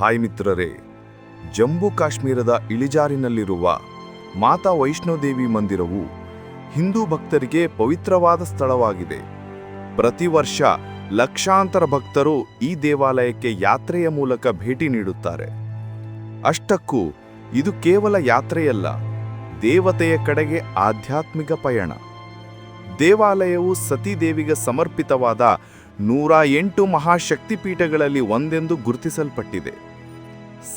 Hi ಮಿತ್ರರೇ, ಜಮ್ಮು ಕಾಶ್ಮೀರದ ಇಳಿಜಾರಿನಲ್ಲಿರುವ ಮಾತಾ ವೈಷ್ಣೋದೇವಿ ಮಂದಿರವು ಹಿಂದೂ ಭಕ್ತರಿಗೆ ಪವಿತ್ರವಾದ ಸ್ಥಳವಾಗಿದೆ. ಪ್ರತಿ ವರ್ಷ ಲಕ್ಷಾಂತರ ಭಕ್ತರು ಈ ದೇವಾಲಯಕ್ಕೆ ಯಾತ್ರೆಯ ಮೂಲಕ ಭೇಟಿ ನೀಡುತ್ತಾರೆ. ಅಷ್ಟಕ್ಕೂ ಇದು ಕೇವಲ ಯಾತ್ರೆಯಲ್ಲ, ದೇವತೆಯ ಕಡೆಗೆ ಆಧ್ಯಾತ್ಮಿಕ ಪಯಣ. ದೇವಾಲಯವು ಸತೀದೇವಿಗೆ ಸಮರ್ಪಿತವಾದ ನೂರ ಎಂಟು ಮಹಾಶಕ್ತಿಪೀಠಗಳಲ್ಲಿ ಒಂದೆಂದು ಗುರುತಿಸಲ್ಪಟ್ಟಿದೆ.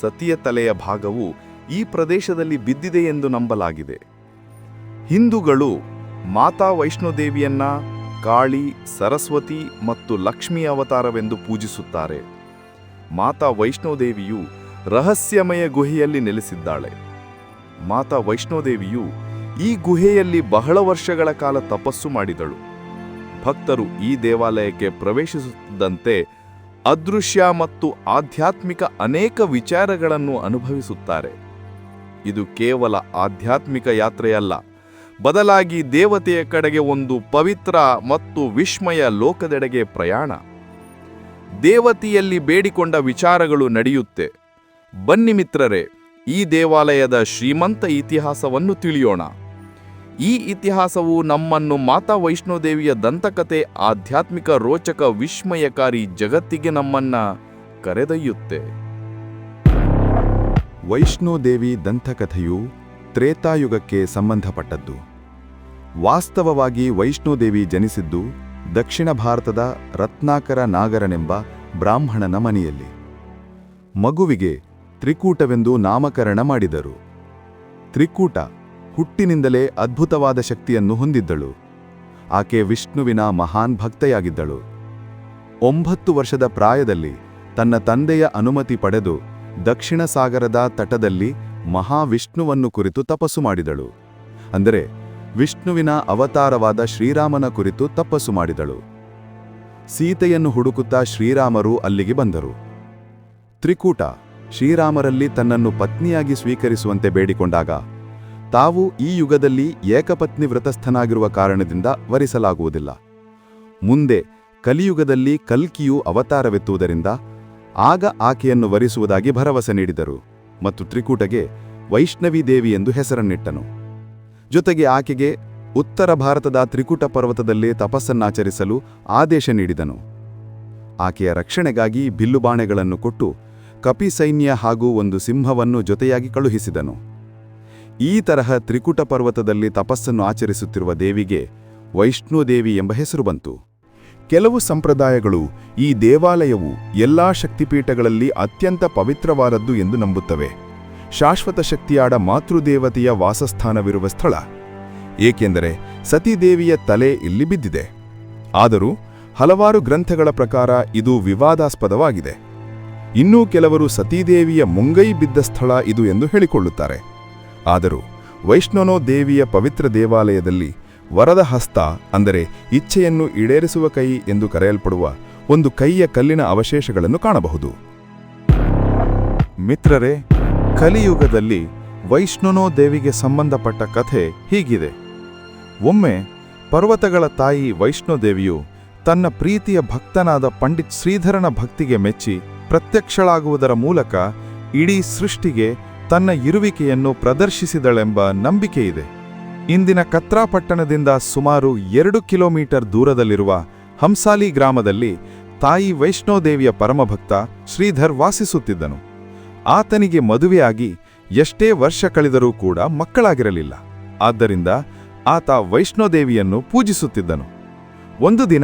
ಸತಿಯ ತಲೆಯ ಭಾಗವು ಈ ಪ್ರದೇಶದಲ್ಲಿ ಬಿದ್ದಿದೆ ಎಂದು ನಂಬಲಾಗಿದೆ. ಹಿಂದೂಗಳು ಮಾತಾ ವೈಷ್ಣೋದೇವಿಯನ್ನ ಕಾಳಿ, ಸರಸ್ವತಿ ಮತ್ತು ಲಕ್ಷ್ಮಿ ಅವತಾರವೆಂದು ಪೂಜಿಸುತ್ತಾರೆ. ಮಾತಾ ವೈಷ್ಣೋದೇವಿಯು ರಹಸ್ಯಮಯ ಗುಹೆಯಲ್ಲಿ ನೆಲೆಸಿದ್ದಾಳೆ. ಮಾತಾ ವೈಷ್ಣೋದೇವಿಯು ಈ ಗುಹೆಯಲ್ಲಿ ಬಹಳ ವರ್ಷಗಳ ಕಾಲ ತಪಸ್ಸು ಮಾಡಿದಳು. ಭಕ್ತರು ಈ ದೇವಾಲಯಕ್ಕೆ ಪ್ರವೇಶಿಸುತ್ತಿದ್ದಂತೆ ಅದೃಶ್ಯ ಮತ್ತು ಆಧ್ಯಾತ್ಮಿಕ ಅನೇಕ ವಿಚಾರಗಳನ್ನು ಅನುಭವಿಸುತ್ತಾರೆ. ಇದು ಕೇವಲ ಆಧ್ಯಾತ್ಮಿಕ ಯಾತ್ರೆಯಲ್ಲ. ಬದಲಾಗಿ ದೇವತೆಯ ಕಡೆಗೆ ಒಂದು ಪವಿತ್ರ ಮತ್ತು ವಿಸ್ಮಯ ಲೋಕದೆಡೆಗೆ ಪ್ರಯಾಣ. ದೇವತೆಯಲ್ಲಿ ಬೇಡಿಕೊಂಡ ವಿಚಾರಗಳು ನಡೆಯುತ್ತೆ. ಬನ್ನಿ ಮಿತ್ರರೇ, ಈ ದೇವಾಲಯದ ಶ್ರೀಮಂತ ಇತಿಹಾಸವನ್ನು ತಿಳಿಯೋಣ. ಈ ಇತಿಹಾಸವು ನಮ್ಮನ್ನು ಮಾತಾ ವೈಷ್ಣೋದೇವಿಯ ದಂತಕತೆ ಆಧ್ಯಾತ್ಮಿಕ ರೋಚಕ ವಿಸ್ಮಯಕಾರಿ ಜಗತ್ತಿಗೆ ನಮ್ಮನ್ನ ಕರೆದೊಯ್ಯುತ್ತೆ. ವೈಷ್ಣೋದೇವಿ ದಂತಕಥೆಯು ತ್ರೇತಾಯುಗಕ್ಕೆ ಸಂಬಂಧಪಟ್ಟದ್ದು. ವಾಸ್ತವವಾಗಿ ವೈಷ್ಣೋದೇವಿ ಜನಿಸಿದ್ದು ದಕ್ಷಿಣ ಭಾರತದ ರತ್ನಾಕರ ನಾಗರನೆಂಬ ಬ್ರಾಹ್ಮಣನ ಮನೆಯಲ್ಲಿ. ಮಗುವಿಗೆ ತ್ರಿಕೂಟವೆಂದು ನಾಮಕರಣ ಮಾಡಿದರು. ತ್ರಿಕೂಟ ಹುಟ್ಟಿನಿಂದಲೇ ಅದ್ಭುತವಾದ ಶಕ್ತಿಯನ್ನು ಹೊಂದಿದ್ದಳು. ಆಕೆ ವಿಷ್ಣುವಿನ ಮಹಾನ್ ಭಕ್ತೆಯಾಗಿದ್ದಳು. ಒಂಬತ್ತು ವರ್ಷದ ಪ್ರಾಯದಲ್ಲಿ ತನ್ನ ತಂದೆಯ ಅನುಮತಿ ಪಡೆದು ದಕ್ಷಿಣ ಸಾಗರದ ತಟದಲ್ಲಿ ಮಹಾವಿಷ್ಣುವನ್ನು ಕುರಿತು ತಪಸ್ಸು ಮಾಡಿದಳು. ಅಂದರೆ ವಿಷ್ಣುವಿನ ಅವತಾರವಾದ ಶ್ರೀರಾಮನ ಕುರಿತು ತಪಸ್ಸು ಮಾಡಿದಳು. ಸೀತೆಯನ್ನು ಹುಡುಕುತ್ತಾ ಶ್ರೀರಾಮರು ಅಲ್ಲಿಗೆ ಬಂದರು. ತ್ರಿಕೂಟ ಶ್ರೀರಾಮರಲ್ಲಿ ತನ್ನನ್ನು ಪತ್ನಿಯಾಗಿ ಸ್ವೀಕರಿಸುವಂತೆ ಬೇಡಿಕೊಂಡಾಗ ತಾವು ಈ ಯುಗದಲ್ಲಿ ಏಕಪತ್ನಿ ವ್ರತಸ್ಥನಾಗಿರುವ ಕಾರಣದಿಂದ ವರಿಸಲಾಗುವುದಿಲ್ಲ. ಮುಂದೆ ಕಲಿಯುಗದಲ್ಲಿ ಕಲ್ಕಿಯು ಅವತಾರವೆತ್ತುವುದರಿಂದ ಆಗ ಆಕೆಯನ್ನು ವರಿಸುವುದಾಗಿ ಭರವಸೆ ನೀಡಿದರು ಮತ್ತು ತ್ರಿಕೂಟಗೆ ವೈಷ್ಣವಿ ದೇವಿ ಎಂದು ಹೆಸರನ್ನಿಟ್ಟನು. ಜೊತೆಗೆ ಆಕೆಗೆ ಉತ್ತರ ಭಾರತದ ತ್ರಿಕೂಟ ಪರ್ವತದಲ್ಲಿ ತಪಸ್ಸನ್ನಾಚರಿಸಲು ಆದೇಶ ನೀಡಿದನು. ಆಕೆಯ ರಕ್ಷಣೆಗಾಗಿ ಬಿಲ್ಲುಬಾಣೆಗಳನ್ನು ಕೊಟ್ಟು ಕಪಿ ಸೈನ್ಯ ಹಾಗೂ ಒಂದು ಸಿಂಹವನ್ನು ಜೊತೆಯಾಗಿ ಕಳುಹಿಸಿದನು. ಈ ತರಹ ತ್ರಿಕೂಟ ಪರ್ವತದಲ್ಲಿ ತಪಸ್ಸನ್ನು ಆಚರಿಸುತ್ತಿರುವ ದೇವಿಗೆ ವೈಷ್ಣೋದೇವಿ ಎಂಬ ಹೆಸರು ಬಂತು. ಕೆಲವು ಸಂಪ್ರದಾಯಗಳು ಈ ದೇವಾಲಯವು ಎಲ್ಲಾ ಶಕ್ತಿಪೀಠಗಳಲ್ಲಿ ಅತ್ಯಂತ ಪವಿತ್ರವಾದದ್ದು ಎಂದು ನಂಬುತ್ತವೆ. ಶಾಶ್ವತ ಶಕ್ತಿಯಾಡ ಮಾತೃದೇವತೆಯ ವಾಸಸ್ಥಾನವಿರುವ ಸ್ಥಳ. ಏಕೆಂದರೆ ಸತೀದೇವಿಯ ತಲೆ ಇಲ್ಲಿ ಬಿದ್ದಿದೆ. ಆದರೂ ಹಲವಾರು ಗ್ರಂಥಗಳ ಪ್ರಕಾರ ಇದು ವಿವಾದಾಸ್ಪದವಾಗಿದೆ. ಇನ್ನೂ ಕೆಲವರು ಸತೀದೇವಿಯ ಮುಂಗೈ ಬಿದ್ದ ಸ್ಥಳ ಇದು ಎಂದು ಹೇಳಿಕೊಳ್ಳುತ್ತಾರೆ. ಆದರೂ ವೈಷ್ಣವನೋ ದೇವಿಯ ಪವಿತ್ರ ದೇವಾಲಯದಲ್ಲಿ ವರದ ಹಸ್ತ, ಅಂದರೆ ಇಚ್ಛೆಯನ್ನು ಈಡೇರಿಸುವ ಕೈ ಎಂದು ಕರೆಯಲ್ಪಡುವ ಒಂದು ಕೈಯ ಕಲ್ಲಿನ ಅವಶೇಷಗಳನ್ನು ಕಾಣಬಹುದು. ಮಿತ್ರರೇ, ಕಲಿಯುಗದಲ್ಲಿ ವೈಷ್ಣುನೋ ದೇವಿಗೆ ಸಂಬಂಧಪಟ್ಟ ಕಥೆ ಹೀಗಿದೆ. ಒಮ್ಮೆ ಪರ್ವತಗಳ ತಾಯಿ ವೈಷ್ಣೋದೇವಿಯು ತನ್ನ ಪ್ರೀತಿಯ ಭಕ್ತನಾದ ಪಂಡಿತ್ ಶ್ರೀಧರನ ಭಕ್ತಿಗೆ ಮೆಚ್ಚಿ ಪ್ರತ್ಯಕ್ಷಳಾಗುವುದರ ಮೂಲಕ ಇಡೀ ಸೃಷ್ಟಿಗೆ ತನ್ನ ಇರುವಿಕೆಯನ್ನು ಪ್ರದರ್ಶಿಸಿದಳೆಂಬ ನಂಬಿಕೆಯಿದೆ. ಇಂದಿನ ಕತ್ರಾಪಟ್ಟಣದಿಂದ ಸುಮಾರು ಎರಡು ಕಿಲೋಮೀಟರ್ ದೂರದಲ್ಲಿರುವ ಹಂಸಾಲಿ ಗ್ರಾಮದಲ್ಲಿ ತಾಯಿ ವೈಷ್ಣೋದೇವಿಯ ಪರಮಭಕ್ತ ಶ್ರೀಧರ್ ವಾಸಿಸುತ್ತಿದ್ದನು. ಆತನಿಗೆ ಮದುವೆಯಾಗಿ ಎಷ್ಟೇ ವರ್ಷ ಕಳೆದರೂ ಕೂಡ ಮಕ್ಕಳಾಗಿರಲಿಲ್ಲ. ಆದ್ದರಿಂದ ಆತ ವೈಷ್ಣೋದೇವಿಯನ್ನು ಪೂಜಿಸುತ್ತಿದ್ದನು. ಒಂದು ದಿನ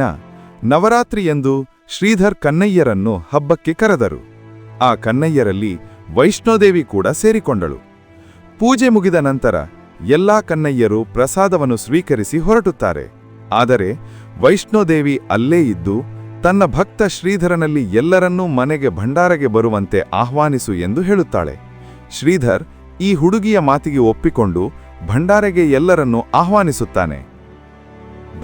ನವರಾತ್ರಿಯೆಂದು ಶ್ರೀಧರ್ ಕನ್ನಯ್ಯರನ್ನು ಹಬ್ಬಕ್ಕೆ ಕರೆದರು. ಆ ಕನ್ನಯ್ಯರಲ್ಲಿ ವೈಷ್ಣೋದೇವಿ ಕೂಡ ಸೇರಿಕೊಂಡಳು. ಪೂಜೆ ಮುಗಿದ ನಂತರ ಎಲ್ಲಾ ಕನ್ನಯ್ಯರು ಪ್ರಸಾದವನ್ನು ಸ್ವೀಕರಿಸಿ ಹೊರಟುತ್ತಾರೆ. ಆದರೆ ವೈಷ್ಣೋದೇವಿ ಅಲ್ಲೇ ಇದ್ದು ತನ್ನ ಭಕ್ತ ಶ್ರೀಧರನಲ್ಲಿ ಎಲ್ಲರನ್ನೂ ಮನೆಗೆ ಭಂಡಾರಗೆ ಬರುವಂತೆ ಆಹ್ವಾನಿಸು ಎಂದು ಹೇಳುತ್ತಾಳೆ. ಶ್ರೀಧರ್ ಈ ಹುಡುಗಿಯ ಮಾತಿಗೆ ಒಪ್ಪಿಕೊಂಡು ಭಂಡಾರೆಗೆ ಎಲ್ಲರನ್ನೂ ಆಹ್ವಾನಿಸುತ್ತಾನೆ.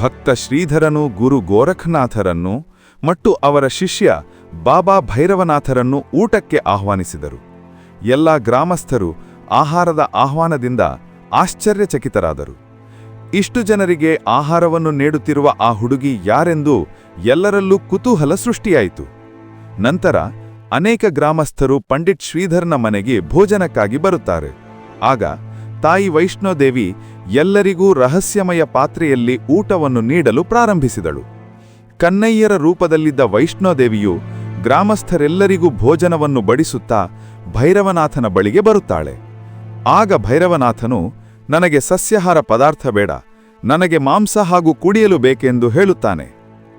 ಭಕ್ತ ಶ್ರೀಧರನು ಗುರು ಗೋರಖನಾಥರನ್ನು ಮತ್ತು ಅವರ ಶಿಷ್ಯ ಬಾಬಾ ಭೈರವನಾಥರನ್ನು ಊಟಕ್ಕೆ ಆಹ್ವಾನಿಸಿದರು. ಎಲ್ಲ ಗ್ರಾಮಸ್ಥರು ಆಹಾರದ ಆಹ್ವಾನದಿಂದ ಆಶ್ಚರ್ಯಚಕಿತರಾದರು. ಇಷ್ಟು ಜನರಿಗೆ ಆಹಾರವನ್ನು ನೀಡುತ್ತಿರುವ ಆ ಹುಡುಗಿ ಯಾರೆಂದು ಎಲ್ಲರಲ್ಲೂ ಕುತೂಹಲ ಸೃಷ್ಟಿಯಾಯಿತು. ನಂತರ ಅನೇಕ ಗ್ರಾಮಸ್ಥರು ಪಂಡಿತ್ ಶ್ರೀಧರ್ನ ಮನೆಗೆ ಭೋಜನಕ್ಕಾಗಿ ಬರುತ್ತಾರೆ. ಆಗ ತಾಯಿ ವೈಷ್ಣೋದೇವಿ ಎಲ್ಲರಿಗೂ ರಹಸ್ಯಮಯ ಪಾತ್ರೆಯಲ್ಲಿ ಊಟವನ್ನು ನೀಡಲು ಪ್ರಾರಂಭಿಸಿದಳು. ಕನ್ನಯ್ಯರ ರೂಪದಲ್ಲಿದ್ದ ವೈಷ್ಣೋದೇವಿಯು ಗ್ರಾಮಸ್ಥರೆಲ್ಲರಿಗೂ ಭೋಜನವನ್ನು ಬಡಿಸುತ್ತಾ ಭೈರವನಾಥನ ಬಳಿಗೆ ಬರುತ್ತಾಳೆ. ಆಗ ಭೈರವನಾಥನು, ನನಗೆ ಸಸ್ಯಾಹಾರ ಪದಾರ್ಥ ಬೇಡ, ನನಗೆ ಮಾಂಸ ಹಾಗೂ ಕುಡಿಯಲು ಬೇಕೆಂದು ಹೇಳುತ್ತಾನೆ.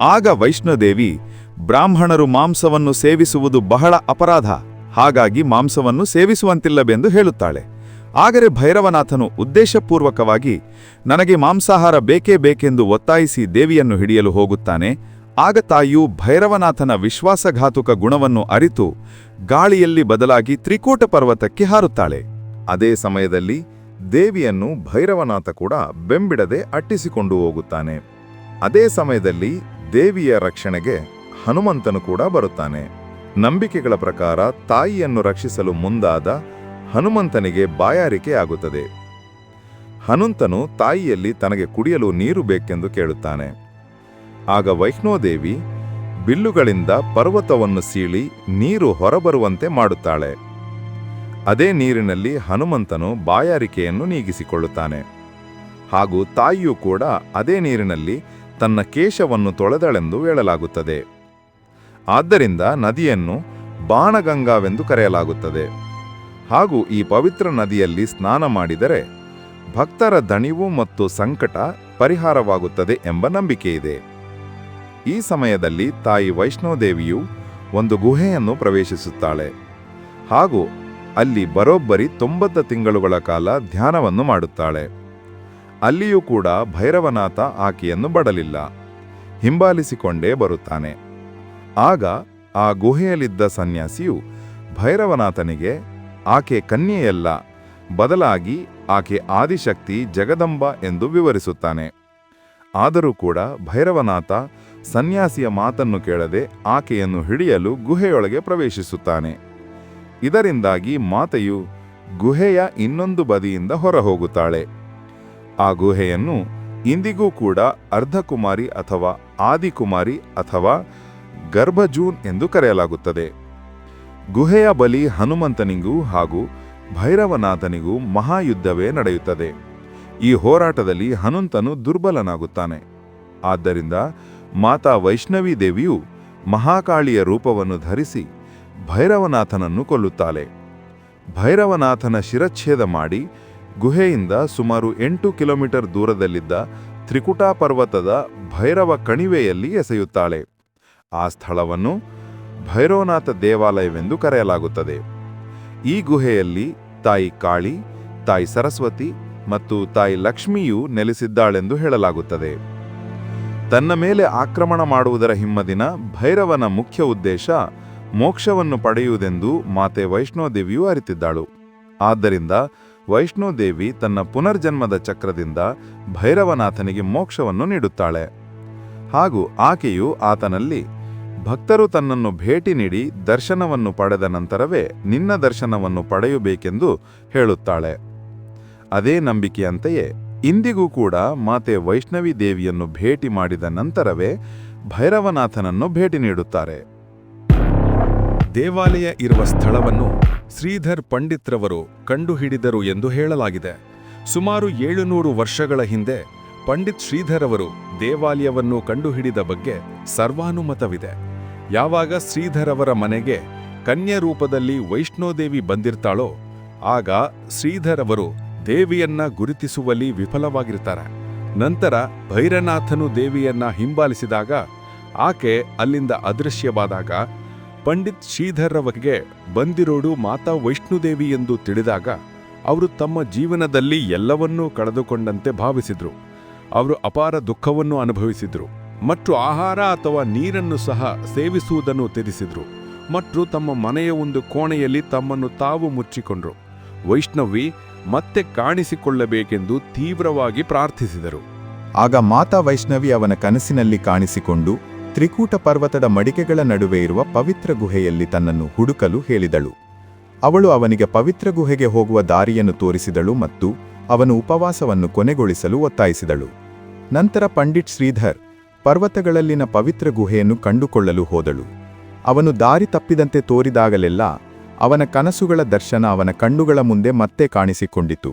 ಆಗ ವೈಷ್ಣೋದೇವಿ, ಬ್ರಾಹ್ಮಣರು ಮಾಂಸವನ್ನು ಸೇವಿಸುವುದು ಬಹಳ ಅಪರಾಧ, ಹಾಗಾಗಿ ಮಾಂಸವನ್ನು ಸೇವಿಸುವಂತಿಲ್ಲವೆಂದು ಹೇಳುತ್ತಾಳೆ. ಆದರೆ ಭೈರವನಾಥನು ಉದ್ದೇಶಪೂರ್ವಕವಾಗಿ, ನನಗೆ ಮಾಂಸಾಹಾರ ಬೇಕೇ ಬೇಕೆಂದು ಒತ್ತಾಯಿಸಿ ದೇವಿಯನ್ನು ಹಿಡಿಯಲು ಹೋಗುತ್ತಾನೆ ಆಗ ತಾಯಿಯು ಭೈರವನಾಥನ ವಿಶ್ವಾಸಘಾತುಕ ಗುಣವನ್ನು ಅರಿತು ಗಾಳಿಯಲ್ಲಿ ಬದಲಾಗಿ ತ್ರಿಕೂಟ ಪರ್ವತಕ್ಕೆ ಹಾರುತ್ತಾಳೆ. ಅದೇ ಸಮಯದಲ್ಲಿ ದೇವಿಯನ್ನು ಭೈರವನಾಥ ಕೂಡ ಬೆಂಬಿಡದೆ ಅಟ್ಟಿಸಿಕೊಂಡು ಹೋಗುತ್ತಾನೆ. ಅದೇ ಸಮಯದಲ್ಲಿ ದೇವಿಯ ರಕ್ಷಣೆಗೆ ಹನುಮಂತನು ಕೂಡ ಬರುತ್ತಾನೆ. ನಂಬಿಕೆಗಳ ಪ್ರಕಾರ ತಾಯಿಯನ್ನು ರಕ್ಷಿಸಲು ಮುಂದಾದ ಹನುಮಂತನಿಗೆ ಬಾಯಾರಿಕೆ ಆಗುತ್ತದೆ. ಹನುಮಂತನು ತಾಯಿಯಲ್ಲಿ ತನಗೆ ಕುಡಿಯಲು ನೀರು ಬೇಕೆಂದು ಕೇಳುತ್ತಾನೆ. ಆಗ ವೈಷ್ಣೋದೇವಿ ಬಿಲ್ಲುಗಳಿಂದ ಪರ್ವತವನ್ನು ಸೀಳಿ ನೀರು ಹೊರಬರುವಂತೆ ಮಾಡುತ್ತಾಳೆ. ಅದೇ ನೀರಿನಲ್ಲಿ ಹನುಮಂತನು ಬಾಯಾರಿಕೆಯನ್ನು ನೀಗಿಸಿಕೊಳ್ಳುತ್ತಾನೆ. ಹಾಗೂ ತಾಯಿಯೂ ಕೂಡ ಅದೇ ನೀರಿನಲ್ಲಿ ತನ್ನ ಕೇಶವನ್ನು ತೊಳೆದಳೆಂದು ಹೇಳಲಾಗುತ್ತದೆ. ಆದ್ದರಿಂದ ನದಿಯನ್ನು ಬಾಣಗಂಗಾವೆಂದು ಕರೆಯಲಾಗುತ್ತದೆ. ಹಾಗೂ ಈ ಪವಿತ್ರ ನದಿಯಲ್ಲಿ ಸ್ನಾನ ಮಾಡಿದರೆ ಭಕ್ತರ ದಣಿವು ಮತ್ತು ಸಂಕಟ ಪರಿಹಾರವಾಗುತ್ತದೆ ಎಂಬ ನಂಬಿಕೆಯಿದೆ. ಈ ಸಮಯದಲ್ಲಿ ತಾಯಿ ವೈಷ್ಣೋದೇವಿಯು ಒಂದು ಗುಹೆಯನ್ನು ಪ್ರವೇಶಿಸುತ್ತಾಳೆ. ಹಾಗೂ ಅಲ್ಲಿ ಬರೋಬ್ಬರಿ ತೊಂಬತ್ತು ತಿಂಗಳುಗಳ ಕಾಲ ಧ್ಯಾನವನ್ನು ಮಾಡುತ್ತಾಳೆ. ಅಲ್ಲಿಯೂ ಕೂಡ ಭೈರವನಾಥ ಆಕೆಯನ್ನು ಬಡಲಿಲ್ಲ. ಹಿಂಬಾಲಿಸಿಕೊಂಡೇ ಬರುತ್ತಾನೆ. ಆಗ ಆ ಗುಹೆಯಲ್ಲಿದ್ದ ಸನ್ಯಾಸಿಯು ಭೈರವನಾಥನಿಗೆ, ಆಕೆ ಕನ್ಯೆಯಲ್ಲ, ಬದಲಾಗಿ ಆಕೆ ಆದಿಶಕ್ತಿ ಜಗದಂಬ ಎಂದು ವಿವರಿಸುತ್ತಾನೆ. ಆದರೂ ಕೂಡ ಭೈರವನಾಥ ಸನ್ಯಾಸಿಯ ಮಾತನ್ನು ಕೇಳದೆ ಆಕೆಯನ್ನು ಹಿಡಿಯಲು ಗುಹೆಯೊಳಗೆ ಪ್ರವೇಶಿಸುತ್ತಾನೆ. ಇದರಿಂದಾಗಿ ಮಾತೆಯು ಗುಹೆಯ ಇನ್ನೊಂದು ಬದಿಯಿಂದ ಹೊರಹೋಗುತ್ತಾಳೆ. ಆ ಗುಹೆಯನ್ನು ಇಂದಿಗೂ ಕೂಡ ಅರ್ಧಕುಮಾರಿ ಅಥವಾ ಆದಿಕುಮಾರಿ ಅಥವಾ ಗರ್ಭಜೂನ್ ಎಂದು ಕರೆಯಲಾಗುತ್ತದೆ. ಗುಹೆಯ ಬಲಿ ಹನುಮಂತನಿಗೂ ಹಾಗೂ ಭೈರವನಾಥನಿಗೂ ಮಹಾಯುದ್ಧವೇ ನಡೆಯುತ್ತದೆ. ಈ ಹೋರಾಟದಲ್ಲಿ ಹನುಮಂತನು ದುರ್ಬಲನಾಗುತ್ತಾನೆ. ಆದ್ದರಿಂದ ಮಾತಾ ವೈಷ್ಣವಿ ದೇವಿಯು ಮಹಾಕಾಳಿಯ ರೂಪವನ್ನು ಧರಿಸಿ ಭೈರವನಾಥನನ್ನು ಕೊಲ್ಲುತ್ತಾಳೆ. ಭೈರವನಾಥನ ಶಿರಚ್ಛೇದ ಮಾಡಿ ಗುಹೆಯಿಂದ ಸುಮಾರು ಎಂಟು ಕಿಲೋಮೀಟರ್ ದೂರದಲ್ಲಿದ್ದ ತ್ರಿಕುಟಾ ಪರ್ವತದ ಭೈರವ ಕಣಿವೆಯಲ್ಲಿ ಎಸೆಯುತ್ತಾಳೆ. ಆ ಸ್ಥಳವನ್ನು ಭೈರವನಾಥ ದೇವಾಲಯವೆಂದು ಕರೆಯಲಾಗುತ್ತದೆ. ಈ ಗುಹೆಯಲ್ಲಿ ತಾಯಿ ಕಾಳಿ, ತಾಯಿ ಸರಸ್ವತಿ ಮತ್ತು ತಾಯಿ ಲಕ್ಷ್ಮಿಯು ನೆಲೆಸಿದ್ದಾಳೆಂದು ಹೇಳಲಾಗುತ್ತದೆ. ತನ್ನ ಮೇಲೆ ಆಕ್ರಮಣ ಮಾಡುವುದರ ಹಿಮ್ಮದಿನ ಭೈರವನ ಮುಖ್ಯ ಉದ್ದೇಶ ಮೋಕ್ಷವನ್ನು ಪಡೆಯುವುದೆಂದು ಮಾತೆ ವೈಷ್ಣೋದೇವಿಯು ಅರಿತಿದ್ದಾಳು. ಆದ್ದರಿಂದ ವೈಷ್ಣೋದೇವಿ ತನ್ನ ಪುನರ್ಜನ್ಮದ ಚಕ್ರದಿಂದ ಭೈರವನಾಥನಿಗೆ ಮೋಕ್ಷವನ್ನು ನೀಡುತ್ತಾಳೆ. ಹಾಗೂ ಆಕೆಯು ಆತನಲ್ಲಿ, ಭಕ್ತರು ತನ್ನನ್ನು ಭೇಟಿ ನೀಡಿ ದರ್ಶನವನ್ನು ಪಡೆದ ನಂತರವೇ ನಿನ್ನ ದರ್ಶನವನ್ನು ಪಡೆಯಬೇಕೆಂದು ಹೇಳುತ್ತಾಳೆ. ಅದೇ ನಂಬಿಕೆಯಂತೆಯೇ ಇಂದಿಗೂ ಕೂಡ ಮಾತೆ ವೈಷ್ಣವಿ ದೇವಿಯನ್ನು ಭೇಟಿ ಮಾಡಿದ ನಂತರವೇ ಭೈರವನಾಥನನ್ನು ಭೇಟಿ ನೀಡುತ್ತಾರೆ. ದೇವಾಲಯ ಇರುವ ಸ್ಥಳವನ್ನು ಶ್ರೀಧರ್ ಪಂಡಿತ್ರವರು ಕಂಡುಹಿಡಿದರು ಎಂದು ಹೇಳಲಾಗಿದೆ. ಸುಮಾರು ಏಳುನೂರು ವರ್ಷಗಳ ಹಿಂದೆ ಪಂಡಿತ್ ಶ್ರೀಧರ್ ಅವರು ದೇವಾಲಯವನ್ನು ಕಂಡುಹಿಡಿದ ಬಗ್ಗೆ ಸರ್ವಾನುಮತವಿದೆ. ಯಾವಾಗ ಶ್ರೀಧರ್ ಅವರ ಮನೆಗೆ ಕನ್ಯಾ ರೂಪದಲ್ಲಿ ವೈಷ್ಣೋದೇವಿ ಬಂದಿರ್ತಾಳೋ, ಆಗ ಶ್ರೀಧರ್ ಅವರು ದೇವಿಯನ್ನ ಗುರುತಿಸುವಲ್ಲಿ ವಿಫಲವಾಗಿರ್ತಾರೆ. ನಂತರ ಭೈರನಾಥನು ದೇವಿಯನ್ನ ಹಿಂಬಾಲಿಸಿದಾಗ ಆಕೆ ಅಲ್ಲಿಂದ ಅದೃಶ್ಯವಾದಾಗ ಪಂಡಿತ್ ಶ್ರೀಧರ್ರವರಿಗೆ ಬಂದಿರೋಡು ಮಾತಾ ವೈಷ್ಣುದೇವಿ ಎಂದು ತಿಳಿದಾಗ ಅವರು ತಮ್ಮ ಜೀವನದಲ್ಲಿ ಎಲ್ಲವನ್ನೂ ಕಳೆದುಕೊಂಡಂತೆ ಭಾವಿಸಿದರು. ಅವರು ಅಪಾರ ದುಃಖವನ್ನು ಅನುಭವಿಸಿದರು ಮತ್ತು ಆಹಾರ ಅಥವಾ ನೀರನ್ನು ಸಹ ಸೇವಿಸುವುದನ್ನು ತ್ಯಜಿಸಿದ್ರು ಮತ್ತು ತಮ್ಮ ಮನೆಯ ಒಂದು ಕೋಣೆಯಲ್ಲಿ ತಮ್ಮನ್ನು ತಾವು ಮುಚ್ಚಿಕೊಂಡರು. ವೈಷ್ಣವಿ ಮತ್ತೆ ಕಾಣಿಸಿಕೊಳ್ಳಬೇಕೆಂದು ತೀವ್ರವಾಗಿ ಪ್ರಾರ್ಥಿಸಿದರು. ಆಗ ಮಾತಾ ವೈಷ್ಣವಿ ಅವನ ಕನಸಿನಲ್ಲಿ ಕಾಣಿಸಿಕೊಂಡು ತ್ರಿಕೂಟ ಪರ್ವತದ ಮಡಿಕೆಗಳ ನಡುವೆ ಇರುವ ಪವಿತ್ರ ಗುಹೆಯಲ್ಲಿ ತನ್ನನ್ನು ಹುಡುಕಲು ಹೇಳಿದಳು. ಅವಳು ಅವನಿಗೆ ಪವಿತ್ರ ಗುಹೆಗೆ ಹೋಗುವ ದಾರಿಯನ್ನು ತೋರಿಸಿದಳು ಮತ್ತು ಅವನು ಉಪವಾಸವನ್ನು ಕೊನೆಗೊಳಿಸಲು ಒತ್ತಾಯಿಸಿದಳು. ನಂತರ ಪಂಡಿತ್ ಶ್ರೀಧರ್ ಪರ್ವತಗಳಲ್ಲಿನ ಪವಿತ್ರ ಗುಹೆಯನ್ನು ಕಂಡುಕೊಳ್ಳಲು ಹೋದಳು. ಅವನು ದಾರಿ ತಪ್ಪಿದಂತೆ ತೋರಿದಾಗಲೆಲ್ಲ ಅವನ ಕನಸುಗಳ ದರ್ಶನ ಅವನ ಕಣ್ಣುಗಳ ಮುಂದೆ ಮತ್ತೆ ಕಾಣಿಸಿಕೊಂಡಿತು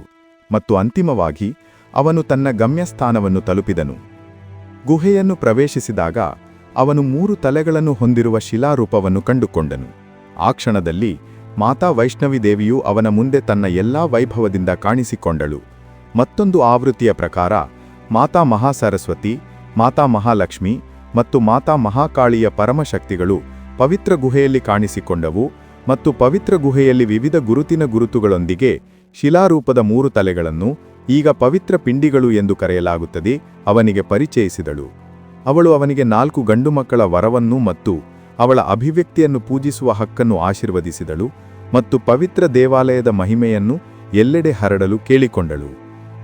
ಮತ್ತು ಅಂತಿಮವಾಗಿ ಅವನು ತನ್ನ ಗಮ್ಯಸ್ಥಾನವನ್ನು ತಲುಪಿದನು. ಗುಹೆಯನ್ನು ಪ್ರವೇಶಿಸಿದಾಗ ಅವನು ಮೂರು ತಲೆಗಳನ್ನು ಹೊಂದಿರುವ ಶಿಲಾರೂಪವನ್ನು ಕಂಡುಕೊಂಡನು. ಆ ಕ್ಷಣದಲ್ಲಿ ಮಾತಾ ವೈಷ್ಣವಿ ದೇವಿಯು ಅವನ ಮುಂದೆ ತನ್ನ ಎಲ್ಲಾ ವೈಭವದಿಂದ ಕಾಣಿಸಿಕೊಂಡಳು. ಮತ್ತೊಂದು ಆವೃತ್ತಿಯ ಪ್ರಕಾರ ಮಾತಾ ಮಹಾಸರಸ್ವತಿ, ಮಾತಾ ಮಹಾಲಕ್ಷ್ಮಿ ಮತ್ತು ಮಾತಾ ಮಹಾಕಾಳಿಯ ಪರಮಶಕ್ತಿಗಳು ಪವಿತ್ರ ಗುಹೆಯಲ್ಲಿ ಕಾಣಿಸಿಕೊಂಡವು ಮತ್ತು ಪವಿತ್ರ ಗುಹೆಯಲ್ಲಿ ವಿವಿಧ ಗುರುತಿನ ಗುರುತುಗಳೊಂದಿಗೆ ಶಿಲಾರೂಪದ ಮೂರು ತಲೆಗಳನ್ನು ಈಗ ಪವಿತ್ರ ಪಿಂಡಿಗಳು ಎಂದು ಕರೆಯಲಾಗುತ್ತದೆ, ಅವನಿಗೆ ಪರಿಚಯಿಸಿದಳು. ಅವಳು ಅವನಿಗೆ ನಾಲ್ಕು ಗಂಡು ಮಕ್ಕಳ ವರವನ್ನು ಮತ್ತು ಅವಳ ಅಭಿವ್ಯಕ್ತಿಯನ್ನು ಪೂಜಿಸುವ ಹಕ್ಕನ್ನು ಆಶೀರ್ವದಿಸಿದಳು ಮತ್ತು ಪವಿತ್ರ ದೇವಾಲಯದ ಮಹಿಮೆಯನ್ನು ಎಲ್ಲೆಡೆ ಹರಡಲು ಕೇಳಿಕೊಂಡಳು.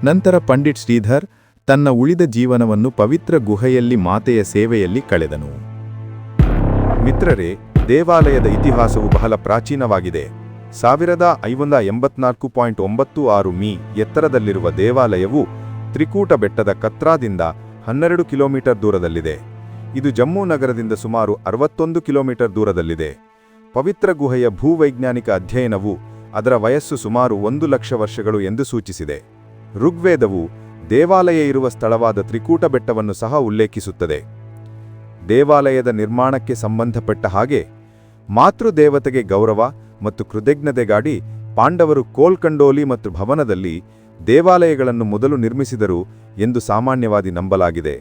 ನಂತರ ಪಂಡಿತ್ ಶ್ರೀಧರ್ ತನ್ನ ಉಳಿದ ಜೀವನವನ್ನು ಪವಿತ್ರ ಗುಹೆಯಲ್ಲಿ ಮಾತೆಯ ಸೇವೆಯಲ್ಲಿ ಕಳೆದನು. ಮಿತ್ರರೇ ದೇವಾಲಯದ ಇತಿಹಾಸವು ಬಹಳ ಪ್ರಾಚೀನವಾಗಿದೆ. ಸಾವಿರದ ಐವೊಂದ ಎಂಬತ್ನಾಲ್ಕು ಪಾಯಿಂಟ್ ಒಂಬತ್ತು ಆರು ಮೀ ಎತ್ತರದಲ್ಲಿರುವ ದೇವಾಲಯವು ತ್ರಿಕೂಟ ಬೆಟ್ಟದ ಕತ್ರಾದಿಂದ ಹನ್ನೆರಡು ಕಿಲೋಮೀಟರ್ ದೂರದಲ್ಲಿದೆ. ಇದು ಜಮ್ಮು ನಗರದಿಂದ ಸುಮಾರು ಅರವತ್ತೊಂದು ಕಿಲೋಮೀಟರ್ ದೂರದಲ್ಲಿದೆ. ಪವಿತ್ರ ಗುಹೆಯ ಭೂವೈಜ್ಞಾನಿಕ ಅಧ್ಯಯನವು ಅದರ ವಯಸ್ಸು ಸುಮಾರು ಒಂದು ಲಕ್ಷ ವರ್ಷಗಳು ಎಂದು ಸೂಚಿಸಿದೆ. ಋಗ್ವೇದವು ದೇವಾಲಯ ಇರುವ ಸ್ಥಳವಾದ ತ್ರಿಕೂಟ ಬೆಟ್ಟವನ್ನು ಸಹ ಉಲ್ಲೇಖಿಸುತ್ತದೆ. ದೇವಾಲಯದ ನಿರ್ಮಾಣಕ್ಕೆ ಸಂಬಂಧಪಟ್ಟ ಹಾಗೆ ಮಾತೃದೇವತೆಗೆ ಗೌರವ ಮತ್ತು ಕೃತಜ್ಞತೆಗಾಡಿ ಪಾಂಡವರು ಕೋಲ್ಕಂಡೋಲಿ ಮತ್ತು ಭವನದಲ್ಲಿ ದೇವಾಲಯಗಳನ್ನು ಮೊದಲು ನಿರ್ಮಿಸಿದರು ಎಂದು ಸಾಮಾನ್ಯವಾದಿ ನಂಬಲಾಗಿದೆ.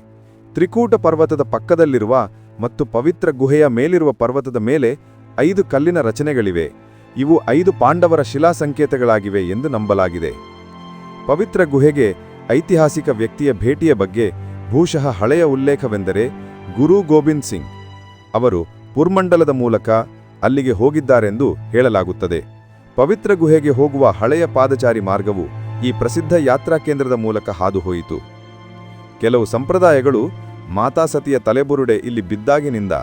ತ್ರಿಕೂಟ ಪರ್ವತದ ಪಕ್ಕದಲ್ಲಿರುವ ಮತ್ತು ಪವಿತ್ರ ಗುಹೆಯ ಮೇಲಿರುವ ಪರ್ವತದ ಮೇಲೆ ಐದು ಕಲ್ಲಿನ ರಚನೆಗಳಿವೆ. ಇವು ಐದು ಪಾಂಡವರ ಶಿಲಾ ಸಂಕೇತಗಳಾಗಿವೆ ಎಂದು ನಂಬಲಾಗಿದೆ. ಪವಿತ್ರ ಗುಹೆಗೆ ಐತಿಹಾಸಿಕ ವ್ಯಕ್ತಿಯ ಭೇಟಿಯ ಬಗ್ಗೆ ಬಹುಶಃ ಹಳೆಯ ಉಲ್ಲೇಖವೆಂದರೆ ಗುರು ಗೋಬಿಂದ್ ಸಿಂಗ್. ಅವರು ಪುರ್ಮಂಡಲದ ಮೂಲಕ ಅಲ್ಲಿಗೆ ಹೋಗಿದ್ದಾರೆಂದು ಹೇಳಲಾಗುತ್ತದೆ. ಪವಿತ್ರ ಗುಹೆಗೆ ಹೋಗುವ ಹಳೆಯ ಪಾದಚಾರಿ ಮಾರ್ಗವು ಈ ಪ್ರಸಿದ್ಧ ಯಾತ್ರಾ ಕೇಂದ್ರದ ಮೂಲಕ ಹಾದುಹೋಯಿತು. ಕೆಲವು ಸಂಪ್ರದಾಯಗಳು ಮಾತಾಸತಿಯ ತಲೆಬುರುಡೆ ಇಲ್ಲಿ ಬಿದ್ದಾಗಿನಿಂದ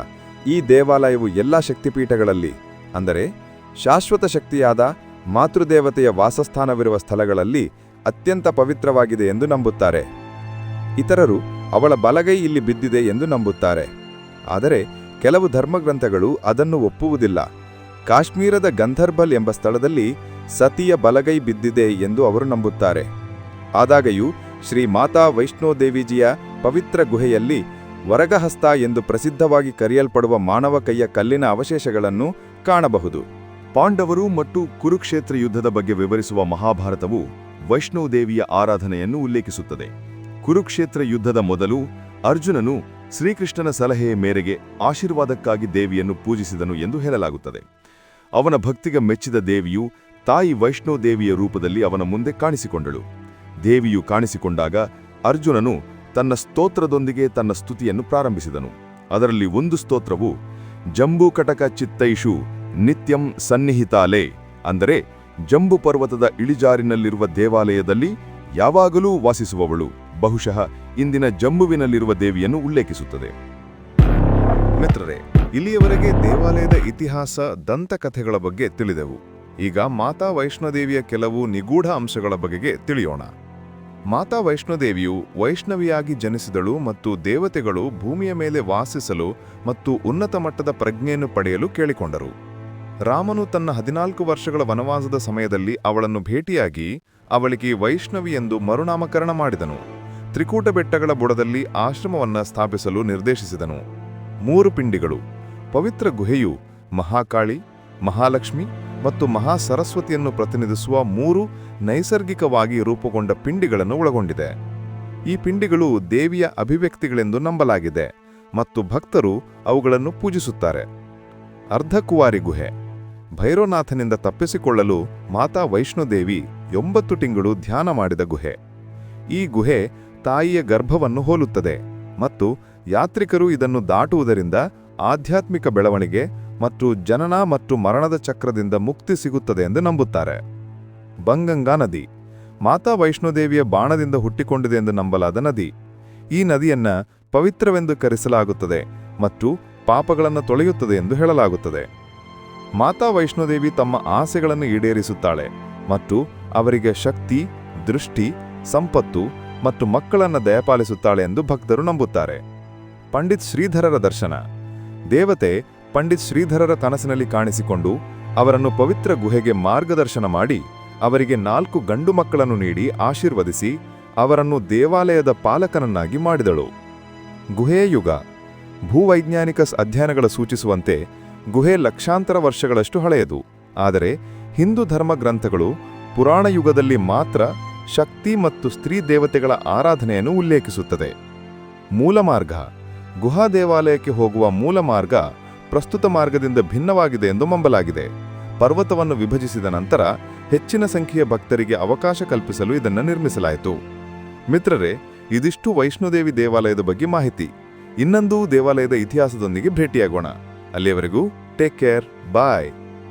ಈ ದೇವಾಲಯವು ಎಲ್ಲ ಶಕ್ತಿಪೀಠಗಳಲ್ಲಿ, ಅಂದರೆ ಶಾಶ್ವತ ಶಕ್ತಿಯಾದ ಮಾತೃದೇವತೆಯ ವಾಸಸ್ಥಾನವಿರುವ ಸ್ಥಳಗಳಲ್ಲಿ ಅತ್ಯಂತ ಪವಿತ್ರವಾಗಿದೆ ಎಂದು ನಂಬುತ್ತಾರೆ. ಇತರರು ಅವಳ ಬಲಗೈ ಇಲ್ಲಿ ಬಿದ್ದಿದೆ ಎಂದು ನಂಬುತ್ತಾರೆ. ಆದರೆ ಕೆಲವು ಧರ್ಮಗ್ರಂಥಗಳು ಅದನ್ನು ಒಪ್ಪುವುದಿಲ್ಲ. ಕಾಶ್ಮೀರದ ಗಂಧರ್ಬಲ್ ಎಂಬ ಸ್ಥಳದಲ್ಲಿ ಸತಿಯ ಬಲಗೈ ಬಿದ್ದಿದೆ ಎಂದು ಅವರು ನಂಬುತ್ತಾರೆ. ಆದಾಗ್ಯೂ, ಶ್ರೀ ಮಾತಾ ವೈಷ್ಣೋದೇವಿಜಿಯ ಪವಿತ್ರ ಗುಹೆಯಲ್ಲಿ ವರಗಹಸ್ತ ಎಂದು ಪ್ರಸಿದ್ಧವಾಗಿ ಕರೆಯಲ್ಪಡುವ ಮಾನವ ಕೈಯ ಕಲ್ಲಿನ ಅವಶೇಷಗಳನ್ನು ಕಾಣಬಹುದು. ಪಾಂಡವರು ಮತ್ತು ಕುರುಕ್ಷೇತ್ರ ಯುದ್ಧದ ಬಗ್ಗೆ ವಿವರಿಸುವ ಮಹಾಭಾರತವು ವೈಷ್ಣೋದೇವಿಯ ಆರಾಧನೆಯನ್ನು ಉಲ್ಲೇಖಿಸುತ್ತದೆ. ಕುರುಕ್ಷೇತ್ರ ಯುದ್ಧದ ಮೊದಲು ಅರ್ಜುನನು ಶ್ರೀಕೃಷ್ಣನ ಸಲಹೆಯ ಮೇರೆಗೆ ಆಶೀರ್ವಾದಕ್ಕಾಗಿ ದೇವಿಯನ್ನು ಪೂಜಿಸಿದನು ಎಂದು ಹೇಳಲಾಗುತ್ತದೆ. ಅವನ ಭಕ್ತಿಗೆ ಮೆಚ್ಚಿದ ದೇವಿಯು ತಾಯಿ ವೈಷ್ಣೋದೇವಿಯ ರೂಪದಲ್ಲಿ ಅವನ ಮುಂದೆ ಕಾಣಿಸಿಕೊಂಡಳು. ದೇವಿಯು ಕಾಣಿಸಿಕೊಂಡಾಗ ಅರ್ಜುನನು ತನ್ನ ಸ್ತೋತ್ರದೊಂದಿಗೆ ತನ್ನ ಸ್ತುತಿಯನ್ನು ಪ್ರಾರಂಭಿಸಿದನು. ಅದರಲ್ಲಿ ಒಂದು ಸ್ತೋತ್ರವು ಜಂಬೂಕಟಕ ಚಿತ್ತೈಷು ನಿತ್ಯಂ ಸನ್ನಿಹಿತಾಲೆ ಅಂದರೆ ಜಂಬು ಪರ್ವತದ ಇಳಿಜಾರಿನಲ್ಲಿರುವ ದೇವಾಲಯದಲ್ಲಿ ಯಾವಾಗಲೂ ವಾಸಿಸುವವಳು. ಬಹುಶಃ ಇಂದಿನ ಜಮ್ಮುವಿನಲ್ಲಿರುವ ದೇವಿಯನ್ನು ಉಲ್ಲೇಖಿಸುತ್ತದೆ. ಮಿತ್ರರೇ, ಇಲ್ಲಿಯವರೆಗೆ ದೇವಾಲಯದ ಇತಿಹಾಸ, ದಂತಕಥೆಗಳ ಬಗ್ಗೆ ತಿಳಿದೆವು. ಈಗ ಮಾತಾ ವೈಷ್ಣೋದೇವಿಯ ಕೆಲವು ನಿಗೂಢ ಅಂಶಗಳ ಬಗೆಗೆ ತಿಳಿಯೋಣ. ಮಾತಾ ವೈಷ್ಣೋದೇವಿಯು ವೈಷ್ಣವಿಯಾಗಿ ಜನಿಸಿದಳು ಮತ್ತು ದೇವತೆಗಳು ಭೂಮಿಯ ಮೇಲೆ ವಾಸಿಸಲು ಮತ್ತು ಉನ್ನತ ಮಟ್ಟದ ಪ್ರಜ್ಞೆಯನ್ನು ಪಡೆಯಲು ಕೇಳಿಕೊಂಡರು. ರಾಮನು ತನ್ನ ಹದಿನಾಲ್ಕು ವರ್ಷಗಳ ವನವಾಸದ ಸಮಯದಲ್ಲಿ ಅವಳನ್ನು ಭೇಟಿಯಾಗಿ ಅವಳಿಗೆ ವೈಷ್ಣವಿ ಎಂದು ಮರುನಾಮಕರಣ ಮಾಡಿದನು. ತ್ರಿಕೂಟ ಬೆಟ್ಟಗಳ ಬುಡದಲ್ಲಿ ಆಶ್ರಮವನ್ನು ಸ್ಥಾಪಿಸಲು ನಿರ್ದೇಶಿಸಿದನು. ಮೂರು ಪಿಂಡಿಗಳು, ಪವಿತ್ರ ಗುಹೆಯು ಮಹಾಕಾಳಿ, ಮಹಾಲಕ್ಷ್ಮಿ ಮತ್ತು ಮಹಾಸರಸ್ವತಿಯನ್ನು ಪ್ರತಿನಿಧಿಸುವ ಮೂರು ನೈಸರ್ಗಿಕವಾಗಿ ರೂಪುಗೊಂಡ ಪಿಂಡಿಗಳನ್ನು ಒಳಗೊಂಡಿದೆ. ಈ ಪಿಂಡಿಗಳು ದೇವಿಯ ಅಭಿವ್ಯಕ್ತಿಗಳೆಂದು ನಂಬಲಾಗಿದೆ ಮತ್ತು ಭಕ್ತರು ಅವುಗಳನ್ನು ಪೂಜಿಸುತ್ತಾರೆ. ಅರ್ಧಕುವಾರಿ ಗುಹೆ ಭೈರೋನಾಥನಿಂದ ತಪ್ಪಿಸಿಕೊಳ್ಳಲು ಮಾತಾ ವೈಷ್ಣೋದೇವಿ ಒಂಬತ್ತು ತಿಂಗಳು ಧ್ಯಾನ ಮಾಡಿದ ಗುಹೆ. ಈ ಗುಹೆ ತಾಯಿಯ ಗರ್ಭವನ್ನು ಹೋಲುತ್ತದೆ ಮತ್ತು ಯಾತ್ರಿಕರು ಇದನ್ನು ದಾಟುವುದರಿಂದ ಆಧ್ಯಾತ್ಮಿಕ ಬೆಳವಣಿಗೆ ಮತ್ತು ಜನನ ಮತ್ತು ಮರಣದ ಚಕ್ರದಿಂದ ಮುಕ್ತಿ ಸಿಗುತ್ತದೆ ಎಂದು ನಂಬುತ್ತಾರೆ. ಬಂಗಂಗಾ ನದಿ ಮಾತಾ ವೈಷ್ಣೋದೇವಿಯ ಬಾಣದಿಂದ ಹುಟ್ಟಿಕೊಂಡಿದೆ ಎಂದು ನಂಬಲಾದ ನದಿ. ಈ ನದಿಯನ್ನ ಪವಿತ್ರವೆಂದು ಕರೆಸಲಾಗುತ್ತದೆ ಮತ್ತು ಪಾಪಗಳನ್ನು ತೊಳೆಯುತ್ತದೆ ಎಂದು ಹೇಳಲಾಗುತ್ತದೆ. ಮಾತಾ ವೈಷ್ಣೋದೇವಿ ತಮ್ಮ ಆಸೆಗಳನ್ನು ಈಡೇರಿಸುತ್ತಾಳೆ ಮತ್ತು ಅವರಿಗೆ ಶಕ್ತಿ, ದೃಷ್ಟಿ, ಸಂಪತ್ತು ಮತ್ತು ಮಕ್ಕಳನ್ನು ದಯಪಾಲಿಸುತ್ತಾಳೆ ಎಂದು ಭಕ್ತರು ನಂಬುತ್ತಾರೆ. ಪಂಡಿತ್ ಶ್ರೀಧರರ ದರ್ಶನ. ದೇವತೆ ಪಂಡಿತ್ ಶ್ರೀಧರರ ಕನಸಿನಲ್ಲಿ ಕಾಣಿಸಿಕೊಂಡು ಅವರನ್ನು ಪವಿತ್ರ ಗುಹೆಗೆ ಮಾರ್ಗದರ್ಶನ ಮಾಡಿ ಅವರಿಗೆ ನಾಲ್ಕು ಗಂಡು ಮಕ್ಕಳನ್ನು ನೀಡಿ ಆಶೀರ್ವದಿಸಿ ಅವರನ್ನು ದೇವಾಲಯದ ಪಾಲಕನನ್ನಾಗಿ ಮಾಡಿದಳು. ಗುಹೆಯ ಯುಗ. ಭೂವೈಜ್ಞಾನಿಕ ಅಧ್ಯಯನಗಳ ಸೂಚಿಸುವಂತೆ ಗುಹೆ ಲಕ್ಷಾಂತರ ವರ್ಷಗಳಷ್ಟು ಹಳೆಯದು. ಆದರೆ ಹಿಂದೂ ಧರ್ಮ ಗ್ರಂಥಗಳು ಪುರಾಣ ಯುಗದಲ್ಲಿ ಮಾತ್ರ ಶಕ್ತಿ ಮತ್ತು ಸ್ತ್ರೀ ದೇವತೆಗಳ ಆರಾಧನೆಯನ್ನು ಉಲ್ಲೇಖಿಸುತ್ತದೆ. ಮೂಲ ಮಾರ್ಗ. ಗುಹಾ ದೇವಾಲಯಕ್ಕೆ ಹೋಗುವ ಮೂಲ ಮಾರ್ಗ ಪ್ರಸ್ತುತ ಮಾರ್ಗದಿಂದ ಭಿನ್ನವಾಗಿದೆ ಎಂದು ನಂಬಲಾಗಿದೆ. ಪರ್ವತವನ್ನು ವಿಭಜಿಸಿದ ನಂತರ ಹೆಚ್ಚಿನ ಸಂಖ್ಯೆಯ ಭಕ್ತರಿಗೆ ಅವಕಾಶ ಕಲ್ಪಿಸಲು ಇದನ್ನು ನಿರ್ಮಿಸಲಾಯಿತು. ಮಿತ್ರರೇ, ಇದಿಷ್ಟು ವೈಷ್ಣೋದೇವಿ ದೇವಾಲಯದ ಬಗ್ಗೆ ಮಾಹಿತಿ. ಇನ್ನೊಂದು ದೇವಾಲಯದ ಇತಿಹಾಸದೊಂದಿಗೆ ಭೇಟಿಯಾಗೋಣ. ಅಲ್ಲಿಯವರೆಗೂ ಟೇಕ್ ಕೇರ್, ಬಾಯ್.